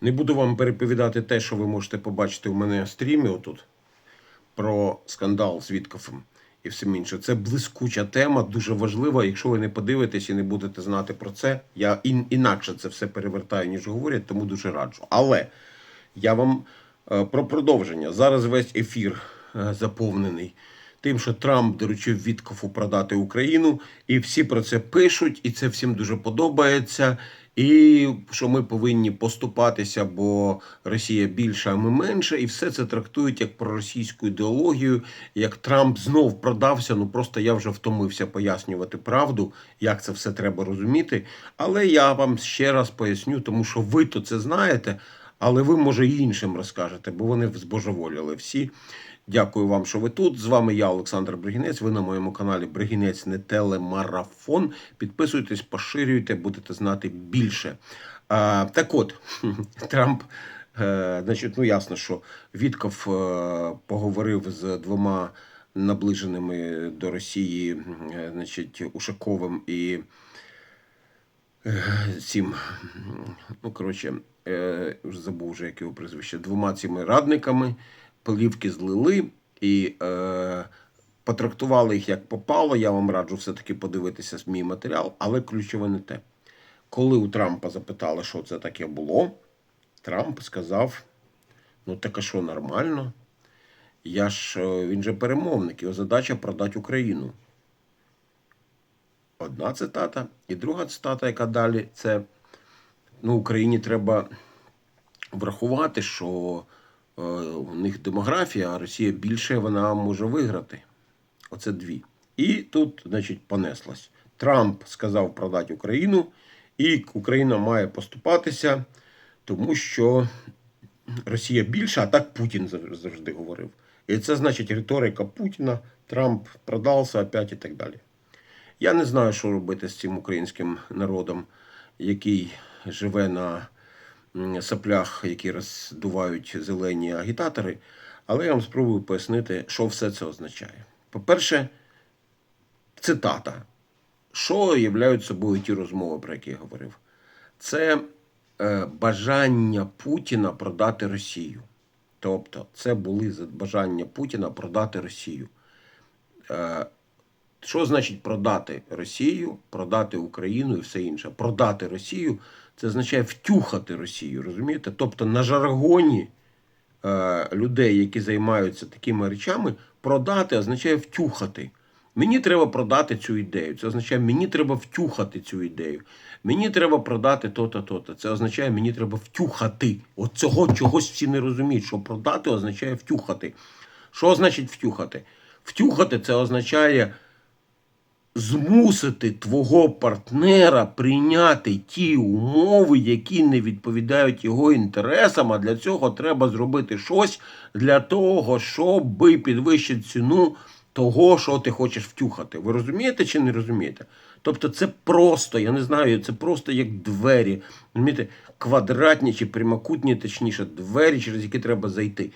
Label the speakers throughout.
Speaker 1: Не буду вам переповідати те, що ви можете побачити у мене в стрімі отут про скандал з Віткофом і всім інше. Це блискуча тема, дуже важлива. Якщо ви не подивитесь і не будете знати про це, я ін- інакше це все перевертаю, ніж говорять, тому дуже раджу. Але я вам е, про продовження. Зараз весь ефір е, заповнений тим, що Трамп доручив Віткофу продати Україну, і всі про це пишуть, і це всім дуже подобається. І що ми повинні поступатися, бо Росія більша, а ми менше, і все це трактують як проросійську ідеологію, як Трамп знов продався. Ну просто я вже втомився пояснювати правду, як це все треба розуміти. Але я вам ще раз поясню, тому що ви то це знаєте, але ви, може, і іншим розкажете, бо вони збожеволіли всі. Дякую вам, що ви тут. З вами я, Олександр Бригінець. Ви на моєму каналі Бригінець не телемарафон. Підписуйтесь, поширюйте, будете знати більше. А, так от, Трамп, е, значить, ну ясно, що Вітков е, поговорив з двома наближеними до Росії, е, значить, Ушаковим і цим, ну коротше, е, вже забув вже як його прізвище, двома цими радниками, плівки злили і е, потрактували їх як попало. Я вам раджу все-таки подивитися мій матеріал, але ключове не те. Коли у Трампа запитали, що це таке було, Трамп сказав: ну так а що нормально? Я ж е, він же перемовник, його задача продати Україну. Одна цитата. І друга цитата, яка далі, це ну, Україні треба врахувати, що е, у них демографія, а Росія більше вона може виграти. Оце дві. І тут, значить, понеслось. Трамп сказав продати Україну, і Україна має поступатися, тому що Росія більша, а так Путін завжди говорив. І це значить риторика Путіна, Трамп продався опять і так далі. Я не знаю, що робити з цим українським народом, який живе на соплях, які роздувають зелені агітатори, але я вам спробую пояснити, що все це означає. По-перше, цитата. Що являють собою ті розмови, про які я говорив? Це е, бажання Путіна продати Росію. Тобто, це були бажання Путіна продати Росію. Що значить продати Росію, продати Україну і все інше? Продати Росію це означає втюхати Росію, розумієте? Тобто на жаргоні е, людей, які займаються такими речами, продати означає втюхати. Мені треба продати цю ідею. Це означає, мені треба втюхати цю ідею. Мені треба продати то-то, то-то. Це означає, мені треба втюхати. От цього чогось всі не розуміють, що продати означає втюхати. Що значить втюхати? Втюхати це означає змусити твого партнера прийняти ті умови, які не відповідають його інтересам. А для цього треба зробити щось для того, щоб підвищити ціну того, що ти хочеш втюхати. Ви розумієте чи не розумієте? Тобто це просто, я не знаю, це просто як двері. Розумієте, квадратні чи прямокутні, точніше, двері, через які треба зайти.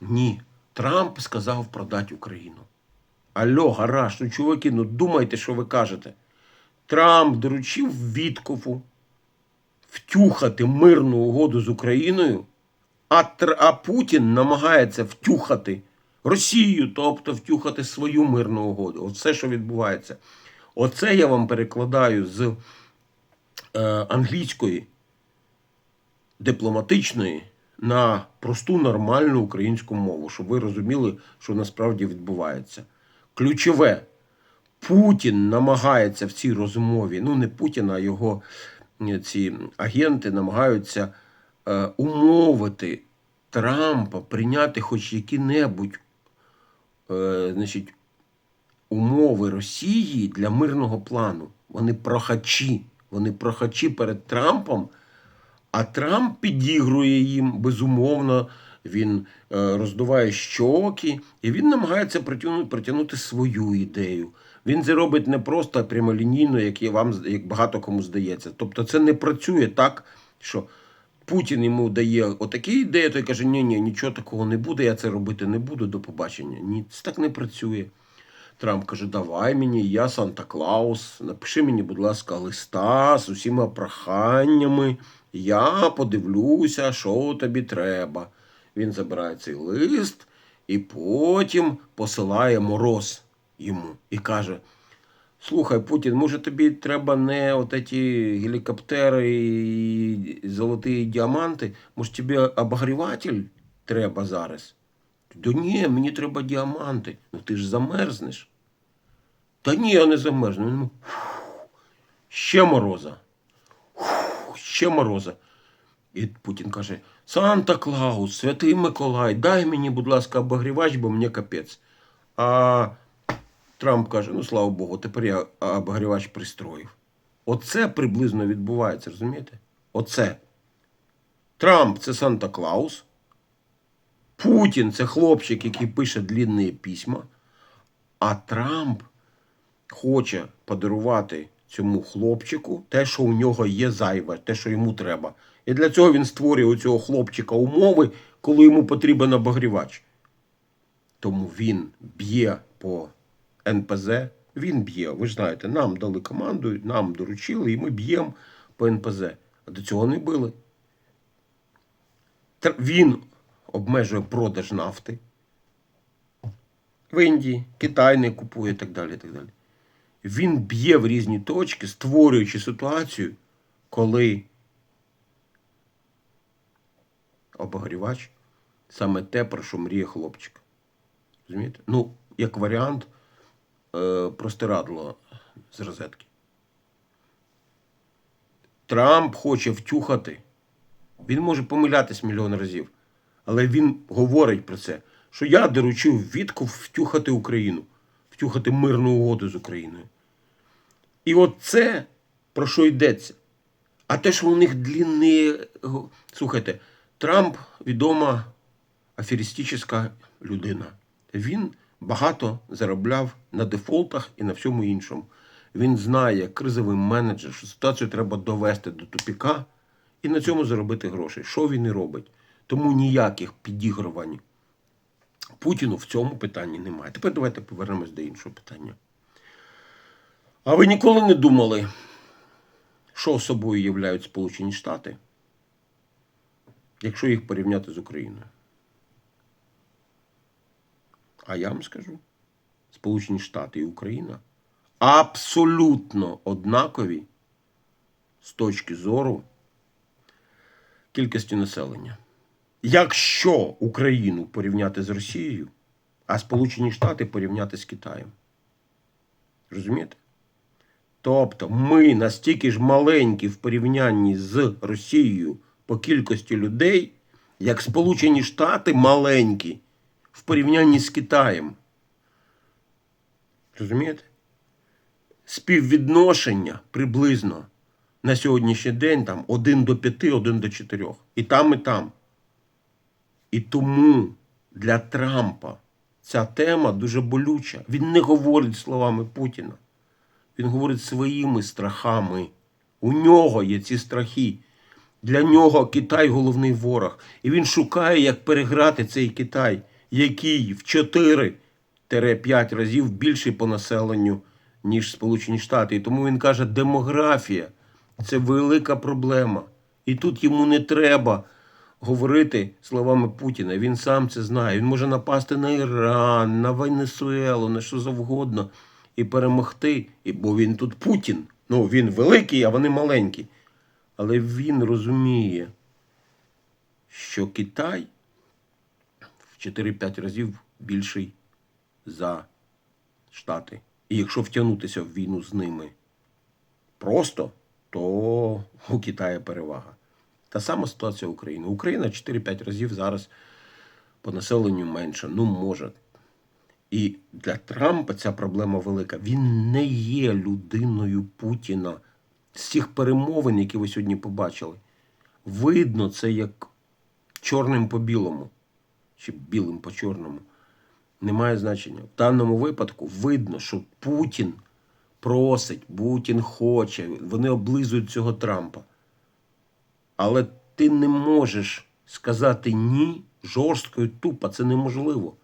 Speaker 1: Ні. Трамп сказав продати Україну. Алло, гараж, ну чуваки, ну думайте, що ви кажете. Трамп доручив Віткофу втюхати мирну угоду з Україною, а, Тр- а Путін намагається втюхати Росію, тобто втюхати свою мирну угоду. Оце, що відбувається. Оце я вам перекладаю з е, англійської дипломатичної на просту нормальну українську мову, щоб ви розуміли, що насправді відбувається. Ключове, Путін намагається в цій розмові, ну не Путін, а його ці агенти намагаються е, умовити Трампа прийняти хоч які-небудь е, значить, умови Росії для мирного плану. Вони прохачі. Вони прохачі перед Трампом. А Трамп підігрує їм безумовно. Він е, роздуває щоки, і він намагається притягнути, свою ідею. Він це робить не просто прямолінійно, як, вам, як багато кому здається. Тобто це не працює так, що Путін йому дає отакі ідеї, той каже, ні, ні, нічого такого не буде, я це робити не буду, до побачення. Ні, це так не працює. Трамп каже: Давай мені, я Санта Клаус, напиши мені, будь ласка, листа з усіма проханнями. Я подивлюся, що тобі треба. Він забирає цей лист і потім посилає мороз йому і каже: Слухай, Путін, може тобі треба не от ці гелікоптери і золоті діаманти, може тобі обогріватель треба зараз? Да ні, мені треба діаманти. Ну ти ж замерзнеш. Та ні, я не замерзну. Ну, ще мороза. Ще мороза. І Путін каже: Санта Клаус, святий Миколай, дай мені, будь ласка, обогрівач, бо мені капець. А Трамп каже: ну слава Богу, тепер я обогрівач пристроїв. Оце приблизно відбувається, розумієте? Оце. Трамп це Санта Клаус. Путін це хлопчик, який пише длінні письма. А Трамп хоче подарувати цьому хлопчику те, що у нього є зайве, те, що йому треба. І для цього він створює у цього хлопчика умови, коли йому потрібен обогрівач. Тому він б'є по НПЗ, він б'є. Ви ж знаєте, нам дали команду, нам доручили, і ми б'ємо по НПЗ. А до цього не били. Він обмежує продаж нафти в Індії, Китай не купує і так далі. і так далі. Він б'є в різні точки, створюючи ситуацію, коли обогрівач саме те, про що мріє хлопчик. Розумієте? Ну, як варіант, е, простирадло з розетки. Трамп хоче втюхати. Він може помилятись мільйон разів, але він говорить про це, що я доручив Вітку втюхати Україну, втюхати мирну угоду з Україною. І от це про що йдеться. А те, що у них длінні. Слухайте, Трамп відома аферистична людина. Він багато заробляв на дефолтах і на всьому іншому. Він знає, як кризовий менеджер, що ситуацію треба довести до тупіка і на цьому заробити гроші. Що він і робить? Тому ніяких підігрувань Путіну в цьому питанні немає. Тепер давайте повернемось до іншого питання. А ви ніколи не думали, що собою являють Сполучені Штати, якщо їх порівняти з Україною? А я вам скажу: Сполучені Штати і Україна абсолютно однакові з точки зору кількості населення. Якщо Україну порівняти з Росією, а Сполучені Штати порівняти з Китаєм. Розумієте? Тобто ми настільки ж маленькі в порівнянні з Росією по кількості людей, як Сполучені Штати маленькі в порівнянні з Китаєм. Розумієте? Співвідношення приблизно на сьогоднішній день там 1 до 5, 1 до 4. І там, і там. І тому для Трампа ця тема дуже болюча. Він не говорить словами Путіна. Він говорить своїми страхами. У нього є ці страхи. Для нього Китай головний ворог. І він шукає, як переграти цей Китай, який в 4-5 разів більший по населенню, ніж Сполучені Штати. І тому він каже, демографія це велика проблема. І тут йому не треба говорити словами Путіна. Він сам це знає. Він може напасти на Іран, на Венесуелу, на що завгодно і перемогти. Бо він тут Путін. Ну, він великий, а вони маленькі. Але він розуміє, що Китай в 4-5 разів більший за Штати. І якщо втягнутися в війну з ними просто, то у Китаю перевага. Та сама ситуація України. Україна 4-5 разів зараз по населенню менше. Ну, може. І для Трампа ця проблема велика. Він не є людиною Путіна. З цих перемовин, які ви сьогодні побачили, видно це як чорним по білому, чи білим по чорному. Немає значення. В даному випадку видно, що Путін просить, Путін хоче, вони облизують цього Трампа. Але ти не можеш сказати ні жорстко і тупо, це неможливо.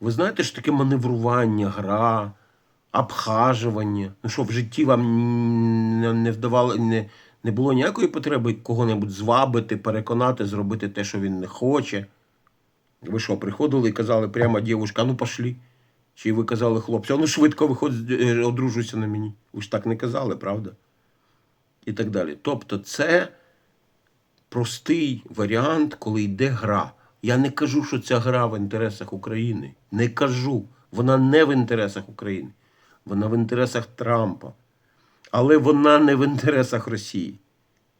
Speaker 1: Ви знаєте, що таке маневрування, гра, обхажування? Ну що, в житті вам не- вдавало, не, не було ніякої потреби кого-небудь звабити, переконати, зробити те, що він не хоче. Ви що, приходили і казали прямо дівушка, ну пошлі. Чи ви казали хлопцю, ну швидко виходь, е, одружуйся на мені. Ви ж так не казали, правда? І так далі. Тобто, це простий варіант, коли йде гра. Я не кажу, що ця гра в інтересах України. Не кажу. Вона не в інтересах України. Вона в інтересах Трампа. Але вона не в інтересах Росії.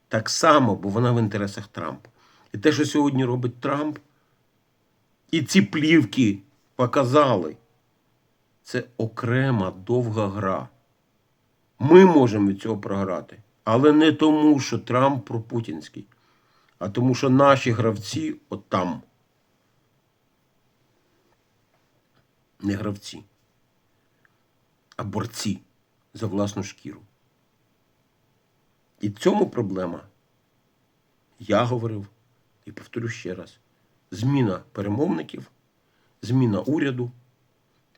Speaker 1: Так само, бо вона в інтересах Трампа. І те, що сьогодні робить Трамп, і ці плівки показали, це окрема довга гра. Ми можемо від цього програти. Але не тому, що Трамп пропутінський, а тому, що наші гравці от. Не гравці, а борці за власну шкіру. І в цьому проблема. Я говорив і повторю ще раз: зміна перемовників, зміна уряду.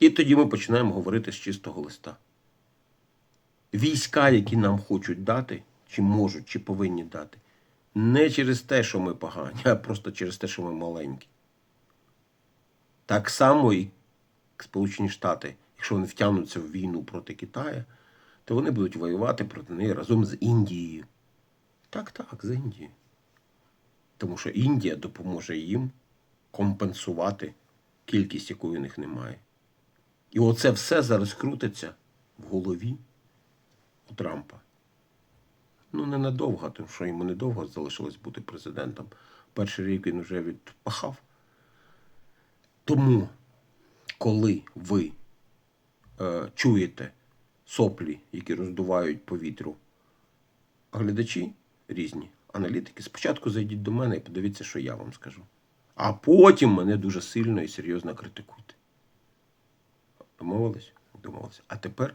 Speaker 1: І тоді ми починаємо говорити з чистого листа. Війська, які нам хочуть дати, чи можуть, чи повинні дати, не через те, що ми погані, а просто через те, що ми маленькі. Так само і Сполучені Штати, якщо вони втягнуться в війну проти Китаю, то вони будуть воювати проти неї разом з Індією. Так, так, з Індією. Тому що Індія допоможе їм компенсувати кількість, якої у них немає. І оце все зараз крутиться в голові у Трампа. Ну, ненадовго, тому що йому недовго залишилось бути президентом. Перший рік він вже відпахав. Тому, коли ви чуєте соплі, які роздувають повітрю, глядачі різні, аналітики, спочатку зайдіть до мене і подивіться, що я вам скажу. А потім мене дуже сильно і серйозно критикуйте. Домовились? Домовились. А тепер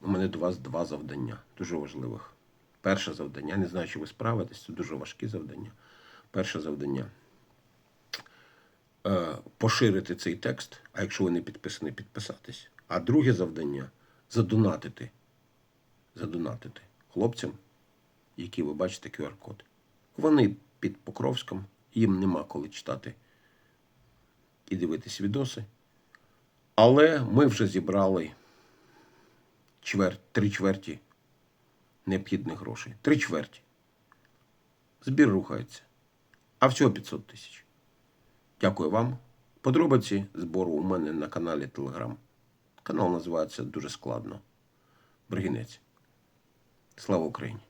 Speaker 1: у мене до вас два завдання, дуже важливих. Перше завдання, не знаю, чи ви справитесь, це дуже важкі завдання. Перше завдання е, поширити цей текст, а якщо ви не підписані, підписатись. А друге завдання задонатити. Задонатити хлопцям, які ви бачите QR-код. Вони під Покровськом, їм нема коли читати і дивитись відоси. Але ми вже зібрали чверть, три чверті необхідних грошей. Три чверті. Збір рухається. А всього 500 тисяч. Дякую вам. Подробиці збору у мене на каналі Телеграм. Канал називається дуже складно. Бригінець. Слава Україні!